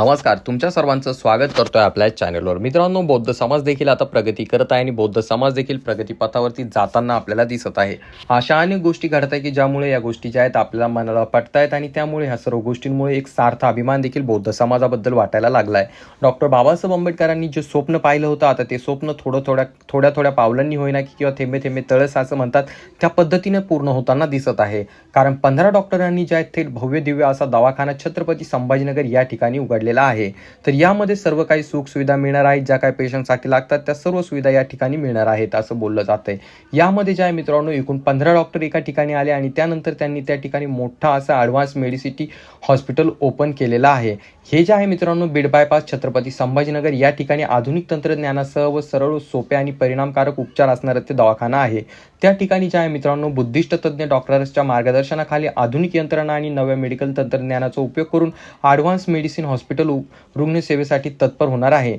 नमस्कार तुमच्या सर्वांचं स्वागत करतोय आपल्या चॅनलवर. मित्रांनो बौद्ध समाज देखील आता प्रगती करत आहे आणि बौद्ध समाज देखील प्रगतीपथावरती जाताना आपल्याला दिसत आहे. अशा अनेक गोष्टी घडत आहे की ज्यामुळे या गोष्टी ज्या आहेत आपल्याला मनाला पटतायत आणि त्यामुळे ह्या सर्व गोष्टींमुळे एक सार्थ अभिमान देखील बौद्ध समाजाबद्दल वाटायला लागला आहे डॉक्टर बाबासाहेब आंबेडकरांनी जे स्वप्न पाहिलं होतं आता ते स्वप्न थोडं थोड्या थोड्या थोड्या पावलांनी होईना की किंवा थेंबे थेंबे तळस असं म्हणतात त्या पद्धतीने पूर्ण होताना दिसत आहे. कारण पंधरा डॉक्टरांनी जे आहेत ते भव्य दिव्य असा दवाखाना छत्रपती संभाजीनगर या ठिकाणी दिलेला आहे. तर यामध्ये सर्व काही सुख सुविधा मिळणार आहेत. ज्या काही पेशंटसाठी लागतात त्या सर्व सुविधा या ठिकाणी मिळणार आहेत असं बोललं जातंय. यामध्ये ज्या आहे मित्रांनो एकूण पंधरा डॉक्टर एका ठिकाणी आले आणि त्यानंतर त्यांनी त्या ठिकाणी मोठा असा ॲडव्हान्स मेडिसिटी हॉस्पिटल ओपन केलेलं आहे. हे जे आहे मित्रांनो बीड बायपास छत्रपती संभाजीनगर या ठिकाणी आधुनिक तंत्रज्ञानासह व सरळ सोपे आणि परिणामकारक उपचार असणारं ते दवाखाना आहे. त्या ठिकाणी जे आहे मित्रांनो बुद्धिस्ट तज्ज्ञ डॉक्टर्सच्या मार्गदर्शनाखाली आधुनिक यंत्रणा आणि नव्या मेडिकल तंत्रज्ञानाचा उपयोग करून ॲडव्हान्स मेडिसिन हॉस्पिटल हॉस्पिटल रुग्णसेवेसाठी तत्पर होणार आहे.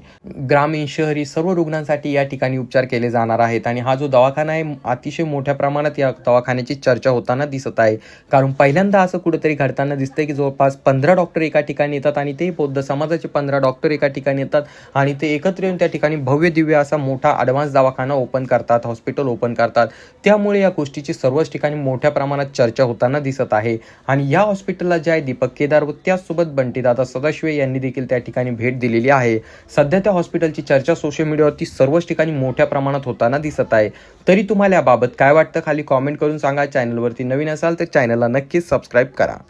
ग्रामीण शहरी सर्व रुग्णांसाठी या ठिकाणी उपचार केले जाणार आहेत आणि हा जो दवाखाना आहे अतिशय मोठ्या प्रमाणात या दवाखान्याची चर्चा होताना दिसत आहे. कारण पहिल्यांदा असं कुठेतरी घडताना दिसतंय की जवळपास पंधरा डॉक्टर एका ठिकाणी येतात आणि ते बौद्ध समाजाचे पंधरा डॉक्टर एका ठिकाणी येतात आणि ते एकत्र येऊन त्या ठिकाणी भव्य दिव्य असा मोठा ॲडव्हान्स दवाखाना ओपन करतात हॉस्पिटल ओपन करतात. त्यामुळे या गोष्टीची सर्वच ठिकाणी मोठ्या प्रमाणात चर्चा होताना दिसत आहे. आणि या हॉस्पिटलला जे आहे दीपक केदार व त्याचसोबत बंटीदादा सदाशिवे यांनी देखील त्या ठिकाणी भेट दिलेली आहे. सध्या त्या हॉस्पिटलची चर्चा सोशल मीडियावरती सर्वच ठिकाणी मोठ्या प्रमाणात होताना दिसत आहे. तरी तुम्हाला याबाबत काय वाटतं? खाली कॉमेंट करून सांगा. चॅनलवरती नवीन असाल तर चॅनलला नक्कीच सबस्क्राईब करा.